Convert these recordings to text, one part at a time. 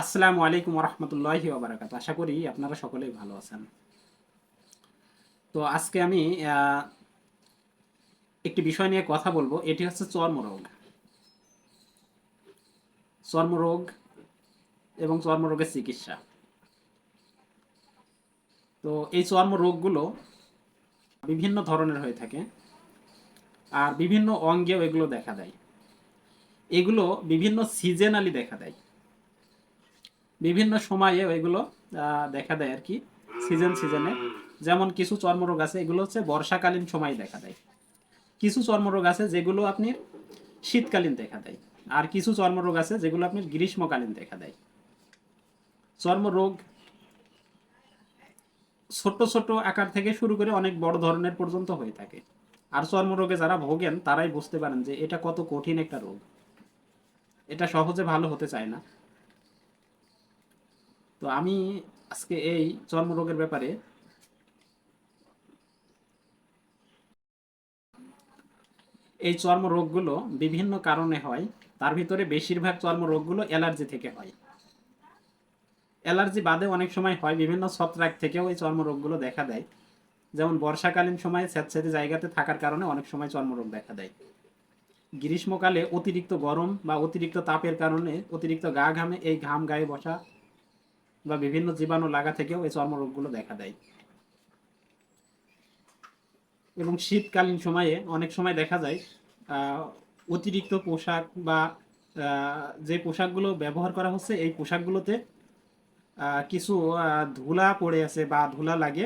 আসসালামু আলাইকুম রহমতুল্লাহি ওবরাকাত আশা করি আপনারা সকলেই ভালো আছেন। তো আজকে আমি একটি বিষয় নিয়ে কথা বলব। এটি হচ্ছে চর্মরোগ। চর্মরোগ এবং চর্মরোগের চিকিৎসা। তো এই চর্মরোগগুলো বিভিন্ন ধরনের হয়ে থাকে আর বিভিন্ন অঙ্গেও এগুলো দেখা দেয়। এগুলো বিভিন্ন সিজনালি দেখা দেয়। বিভিন্ন সময়ে এগুলো দেখা দেয় আর কি সিজন সিজনে যেমন কিছু চর্মরোগ আছে, এগুলো হচ্ছে বর্ষাকালীন সময় দেখা দেয়। কিছু চর্মরোগ আছে যেগুলো আপনি শীতকালীন দেখা দেয়। আর কিছু চর্মরোগ আছে যেগুলো আপনি গ্রীষ্মকালীন দেখা দেয়। চর্মরোগ ছোট ছোট আকার থেকে শুরু করে অনেক বড় ধরনের পর্যন্ত হয়ে থাকে। আর চর্মরোগে যারা ভোগেন, তারাই বুঝতে পারেন যে এটা কত কঠিন একটা রোগ। এটা সহজে ভালো হতে চায় না। তো আমি আজকে এই চর্মরোগের ব্যাপারে এই চর্মরোগগুলো বিভিন্ন কারণে হয়, তার ভিতরে বেশিরভাগ চর্মরোগগুলো অ্যালার্জি থেকে হয়। অ্যালার্জি বাদে অনেক সময় হয় বিভিন্ন ছত্রাক থেকেও এই চর্মরোগগুলো দেখা দেয়। যেমন বর্ষাকালীন সময়ে স্যাঁতস্যাঁতে জায়গাতে থাকার কারণে অনেক সময় চর্মরোগ দেখা দেয়। গ্রীষ্মকালে অতিরিক্ত গরম বা অতিরিক্ত তাপের কারণে অতিরিক্ত গা ঘামে এই ঘাম গায়ে বসা বা বিভিন্ন জীবাণু লাগা থেকেও এই চর্মরোগগুলো দেখা দেয়। এবং শীতকালীন সময়ে অনেক সময় দেখা যায় অতিরিক্ত পোশাক বা যে পোশাকগুলো ব্যবহার করা হচ্ছে, এই পোশাকগুলোতে কিছু ধুলা পড়ে আছে বা ধুলা লাগে,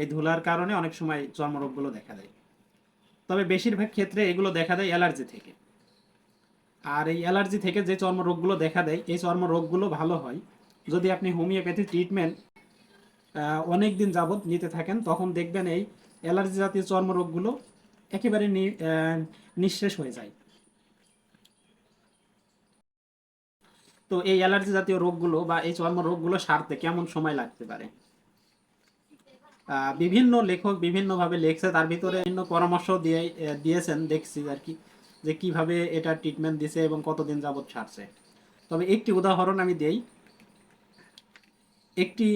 এই ধুলার কারণে অনেক সময় চর্মরোগগুলো দেখা দেয়। তবে বেশিরভাগ ক্ষেত্রে এগুলো দেখা দেয় অ্যালার্জি থেকে। আর এই অ্যালার্জি থেকে যে চর্মরোগগুলো দেখা দেয়, এই চর্মরোগগুলো ভালো হয় যদি আপনি হোমিওপ্যাথি ট্রিটমেন্ট অনেক দিন যাবৎ নিতে থাকেন, তখন দেখবেন এই অ্যালার্জি জাতীয় চর্মরোগগুলো একেবারে নিঃশেষ হয়ে যায়। তো এই অ্যালার্জি জাতীয় রোগগুলো বা এই চর্মরোগগুলো সারতে কেমন সময় লাগতে পারে? বিভিন্ন লেখক বিভিন্নভাবে লেখছে, তার ভিতরে বিভিন্ন পরামর্শ দিয়ে দিয়েছেন, দেখছি আর কি, যে কীভাবে এটা ট্রিটমেন্ট দিছে এবং কতদিন যাবৎ সারছে। তবে একটি উদাহরণ আমি দেই একটি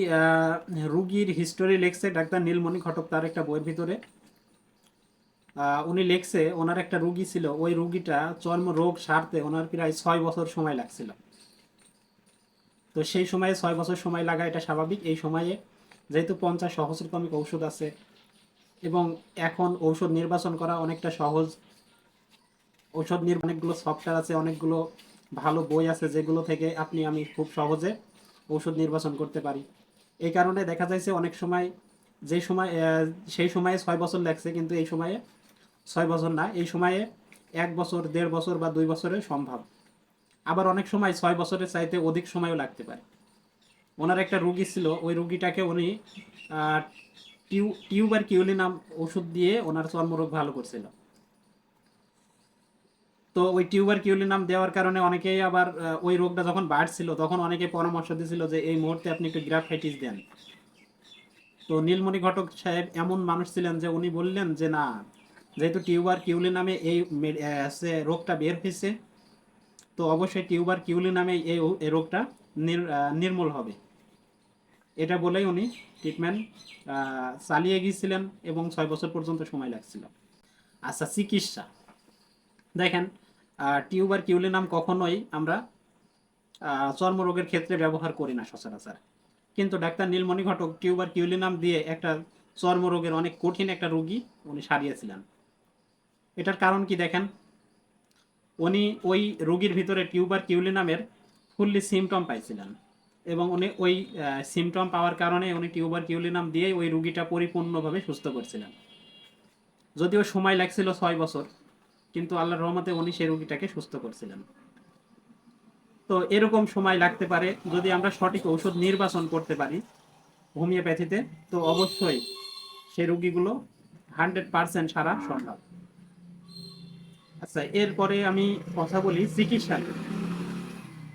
রুগীর হিস্টোরি লেখছে ডাক্তার নীলমণি ঘটক, তার একটা বইয়ের ভিতরে। উনি লেখছে, ওনার একটা রুগী ছিল, ওই রুগীটা চর্ম রোগ সারতে ওনার প্রায় ছয় বছর সময় লাগছিল। তো সেই সময়ে ছয় বছর সময় লাগা এটা স্বাভাবিক। এই সময়ে যেহেতু পঞ্চাশ সহস্রতমিক ঔষধ আছে এবং এখন ঔষধ নির্বাচন করা অনেকটা সহজ। ঔষধ নির অনেকগুলো সফটওয়্যার আছে, অনেকগুলো ভালো বই আছে, যেগুলো থেকে আপনি আমি খুব সহজে ঔষধ নির্বাচন করতে পারি। এই কারণে দেখা যাচ্ছে অনেক সময় যে সময় সেই সময়ে ছয় বছর লাগছে, কিন্তু এই সময়ে ছয় বছর না, এই সময়ে এক বছর, দেড় বছর বা দুই বছরে সম্ভব। আবার অনেক সময় ছয় বছরের চাইতে অধিক সময়ও লাগতে পারে। ওনার একটা রুগী ছিল, ওই রুগীটাকে উনি টিউবার কিউলি নাম ওষুধ দিয়ে ওনার চর্মরোগ ভালো করছিল। তো ওই টিউবার কিউলিনাম দেওয়ার কারণে অনেকেই আবার ওই রোগটা যখন বাড়ছিল, তখন অনেকে পরামর্শ দিয়েছিল যে এই মুহূর্তে আপনি একটু গ্রাফাইটিস দেন। তো নীলমণি ঘটক সাহেব এমন মানুষ ছিলেন যে উনি বললেন যে, না, যেহেতু টিউবার কিউলি নামে এই রোগটা বের হয়েছে, তো অবশ্যই টিউবার কিউলি নামে এই রোগটা নির- নির্মূল হবে। এটা বলেই উনি ট্রিটমেন্ট চালিয়ে গিয়েছিলেন এবং ছয় বছর পর্যন্ত সময় লাগছিল। আচ্ছা চিকিৎসা। দেখেন টিউবার কিউলি নাম কখনোই আমরা চর্মরোগের ক্ষেত্রে ব্যবহার করি না সচরাচর। কিন্তু ডাক্তার নীলমণি ঘটক টিউবার কিউলি নাম দিয়ে একটা চর্মরোগের অনেক কঠিন একটা রোগী উনি সারিয়েছিলেন। এটার কারণ কি দেখেন? উনি ওই রোগীর ভিতরে টিউবার কিউলি নামের ফুললি সিমটম পাইছিলেন এবং উনি ওই সিমটম পাওয়ার কারণে উনি টিউবার কিউলি নাম দিয়ে ওই রুগীটা পরিপূর্ণভাবে সুস্থ করছিলেন। যদিও সময় লাগছিল ছয় বছর কিন্তু আল্লাহর রহমতে উনি সেই রুগীটাকে সুস্থ করছিলেন। তো এরকম সময় লাগতে পারে যদি আমরা সঠিক ঔষধ নির্বাচন করতে পারি হোমিওপ্যাথিতে, তো অবশ্যই সেই রুগীগুলো হান্ড্রেড পার্সেন্ট সারা সম্ভব। আচ্ছা এরপরে আমি কথা বলি চিকিৎসা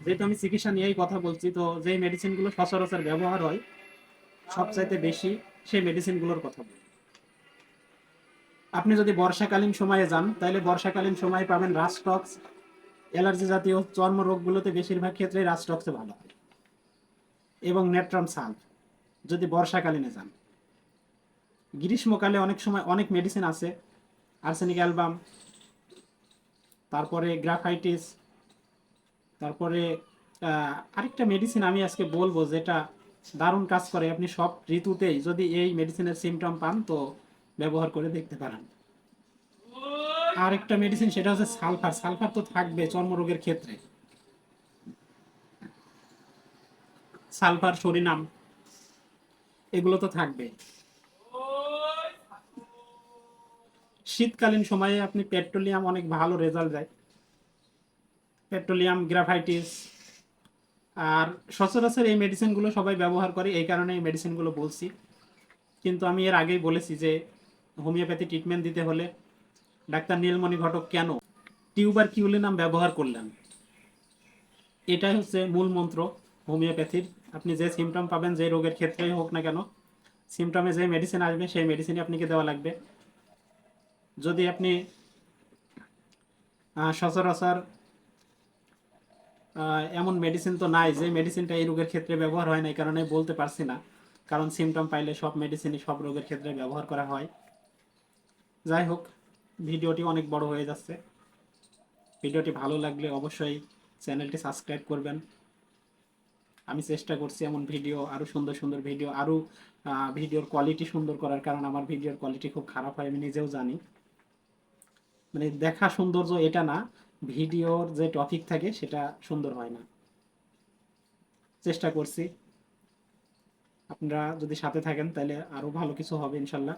যেহেতু আমি চিকিৎসা নিয়েই কথা বলছি, তো যে মেডিসিনগুলো সচরাচর ব্যবহার হয়, সবচাইতে বেশি সেই মেডিসিনগুলোর কথা বলি। আপনি যদি বর্ষাকালীন সময়ে যান, তাহলে বর্ষাকালীন সময়ে পাবেন রাস্টক্স অ্যালার্জি জাতীয় চর্ম রোগগুলোতে বেশিরভাগ ক্ষেত্রে রাস্টক্সে ভালো হয়। এবং নেট্রন সাল্ভ যদি বর্ষাকালীনে যান। গ্রীষ্মকালে অনেক সময় অনেক মেডিসিন আছে আর্সেনিক অ্যালবাম তারপরে গ্রাফাইটিস তারপরে আরেকটা মেডিসিন আমি আজকে বলব, যেটা দারুণ কাজ করে। আপনি সব ঋতুতেই যদি এই মেডিসিনের সিমটম পান, তো ব্যবহার করে দেখতে পারেন। আরেকটা মেডিসিন সেটা হচ্ছে সালফার। সালফার তো থাকবে চর্মরোগের ক্ষেত্রে। সালফার সরিনাম, এগুলো তো থাকবে। শীতকালীন সময়ে আপনি পেট্রোলিয়াম অনেক ভালো রেজাল্ট দেয়। পেট্রোলিয়াম, গ্রাফাইটিস, আর সচরাচর এই মেডিসিনগুলো সবাই ব্যবহার করে, এই কারণে এই মেডিসিনগুলো বলছি। কিন্তু আমি এর আগেই বলেছি যে হোমিওপ্যাথি ট্রিটমেন্ট দিতে হলে ডাক্তার নীলমণি ঘটক কেন? টিউবার কিউলিনাম ব্যবহার করলেন। এটাই হচ্ছে মূল মন্ত্র হোমিওপ্যাথির। আপনি যে সিমটম পাবেন, যে রোগের ক্ষেত্রেই হোক না কেন সিমটমে যে মেডিসিন আসবে, সেই মেডিসিনই আপনাকে দেওয়া লাগবে। যদি আপনি সচরাচর এমন মেডিসিন তো নাই, যে মেডিসিনটা এই রোগের ক্ষেত্রে ব্যবহার হয় না এই কারণে বলতে পারছি না। কারণ সিমটম পাইলে সব মেডিসিনই সব রোগের ক্ষেত্রে ব্যবহার করা হয়। যাই হোক, ভিডিওটি অনেক বড় হয়ে যাচ্ছে। ভিডিওটি ভালো লাগলে অবশ্যই চ্যানেলটি সাবস্ক্রাইব করবেন। আমি চেষ্টা করছি এমন ভিডিও আরও সুন্দর সুন্দর ভিডিও আরও ভিডিওর কোয়ালিটি সুন্দর করার কারণ আমার ভিডিওর কোয়ালিটি খুব খারাপ হয়, আমি নিজেও জানি। মানে দেখা সৌন্দর্য এটা না, ভিডিওর যে টপিক থাকে সেটা সুন্দর হয় না। চেষ্টা করছি। আপনারা যদি সাথে থাকেন তাহলে আরও ভালো কিছু হবে, ইনশাল্লাহ।